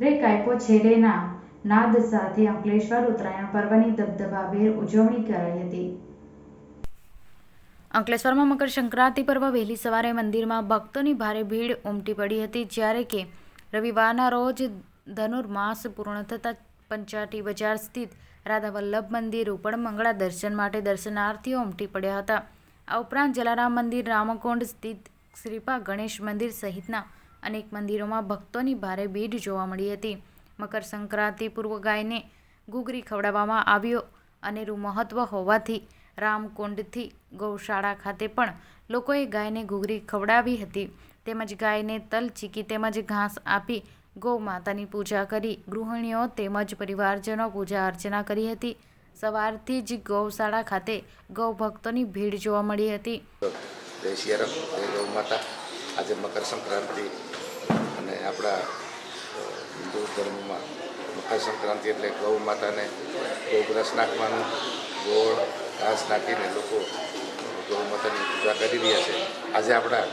રે કાયપો છેડેના નાદ સાથે અંકલેશ્વર ઉત્તરાયણ પર્વની દબદબાભેર ઉજવણી કરાઈ હતી. અંકલેશ્વરમાં મકર સંક્રાંતિ પર્વ વહેલી સવારે મંદિરમાં ભક્તોની ભારે ભીડ ઉમટી પડી હતી, જ્યારે કે રવિવારના રોજ ધનુર્માસ પૂર્ણ થતાં પંચાટી બજાર સ્થિત રાધા વલ્લભ મંદિર ઉપર મંગળા દર્શન માટે દર્શનાર્થીઓ ઉમટી પડ્યા હતા. આ ઉપરાંત જલારામ મંદિર, રામકુંડ સ્થિત શ્રીપા ગણેશ મંદિર સહિતના અનેક મંદિરોમાં ભક્તોની ભારે ભીડ જોવા મળી હતી. મકર સંક્રાંતિ પૂર્વ ગાયને ઘૂઘરી ખવડાવવામાં આવ્યો અનેરું મહત્વ હોવાથી રામકુંડથી ગૌશાળા ખાતે પણ લોકોએ ગાયને ઘૂઘરી ખવડાવી હતી. તેમજ ગાયને તલ ચીકી તેમજ ઘાસ આપી ગૌ માતાની પૂજા કરી. ગૃહિણીઓ તેમજ પરિવારજનો પૂજા અર્ચના કરી હતી. સવારથી જ ગૌશાળા ખાતે ગૌ ભક્તોની ભીડ જોવા મળી હતી. જય શિયારામ જય ગૌ માતા. આજે મકર સંક્રાંતિ અને આપણા હિન્દુ ધર્મમાં મકર સંક્રાંતિ એટલે ગૌ માતાને ગૌગ્રસ નાખવાનું, ગોળ, ઘાસ નાખીને લોકો ગૌ માતાની પૂજા કરી રહ્યા છે. આજે આપણા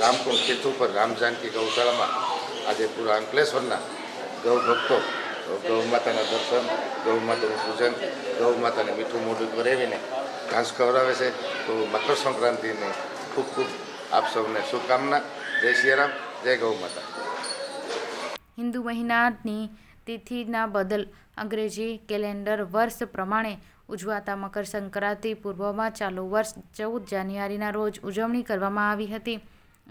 રામકુંડ તીર્થ ઉપર, રામ જાનકી ગૌશાળામાં આજે પૂરા અંકલેશ્વરના ગૌ ભક્તો ગૌ માતાના દર્શન, ગૌ માતાનું પૂજન, ગૌ માતાને મીઠું મોઢું કરાવીને ઘાસ ખવડાવે છે. તો મકર સંક્રાંતિની ખૂબ ખૂબ આપ સૌને શુભકામના. જય શ્રીરામ, જય ગૌ માતા. હિન્દુ મહિનાની તિથિના બદલ અંગ્રેજી કેલેન્ડર વર્ષ પ્રમાણે ઉજવાતા મકર સંક્રાંતિ પૂર્વમાં ચાલુ વર્ષ ચૌદ જાન્યુઆરીના રોજ ઉજવણી કરવામાં આવી હતી.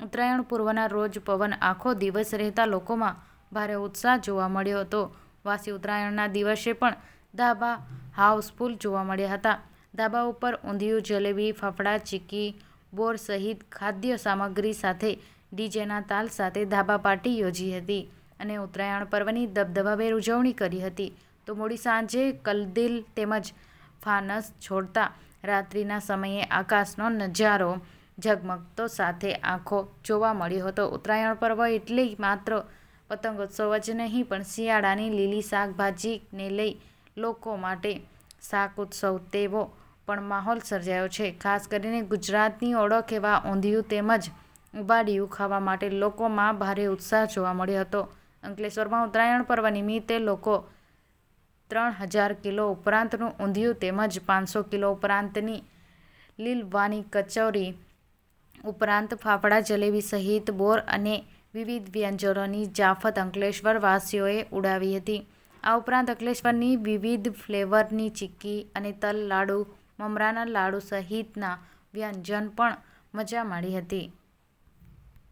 ઉત્તરાયણ પૂર્વના રોજ પવન આખો દિવસ રહેતા લોકોમાં ભારે ઉત્સાહ જોવા મળ્યો હતો. વાસી ઉત્તરાયણના દિવસે પણ ધાબા હાઉસફુલ જોવા મળ્યા હતા. ધાબા ઉપર ઊંધિયું, જલેબી, ફાફડા ચીક્કી બોર સહિત ખાદ્ય સામગ્રી સાથે ડીજેના તાલ સાથે ધાબા પાર્ટી યોજી હતી અને ઉત્તરાયણ પર્વની દબદબાભેર ઉજવણી કરી હતી. તો મોડી સાંજે કલદિલ તેમજ ફાનસ છોડતા રાત્રિના સમયે આકાશનો નજારો ઝગમગતો સાથે આંખો જોવા મળ્યો હતો. ઉત્તરાયણ પર્વ એટલે માત્ર પતંગોત્સવ જ નહીં, પણ શિયાળાની લીલી શાકભાજીને લઈ લોકો માટે શાક ઉત્સવ તેવો પણ માહોલ સર્જાયો છે. ખાસ કરીને ગુજરાતની ઓળખ એવા ઊંધિયું તેમજ ઉબાડિયું ખાવા માટે લોકોમાં ભારે ઉત્સાહ જોવા મળ્યો હતો. અંકલેશ્વરમાં ઉત્તરાયણ પર્વ નિમિત્તે લોકો ત્રણ હજાર કિલો ઉપરાંતનું ઊંધિયું તેમજ પાંચસો કિલો ઉપરાંતની લીલવાની કચોરી ઉપરાંત ફાફડા, જલેબી સહિત બોર અને વિવિધ વ્યંજનોની જાફત અંકલેશ્વર વાસીઓએ ઉડાવી હતી. આ ઉપરાંત અંકલેશ્વરની વિવિધ ફ્લેવરની ચીક્કી અને તલ લાડુ મમરાના લાડુ સહિતના વ્યંજન પણ મજા માણી હતી.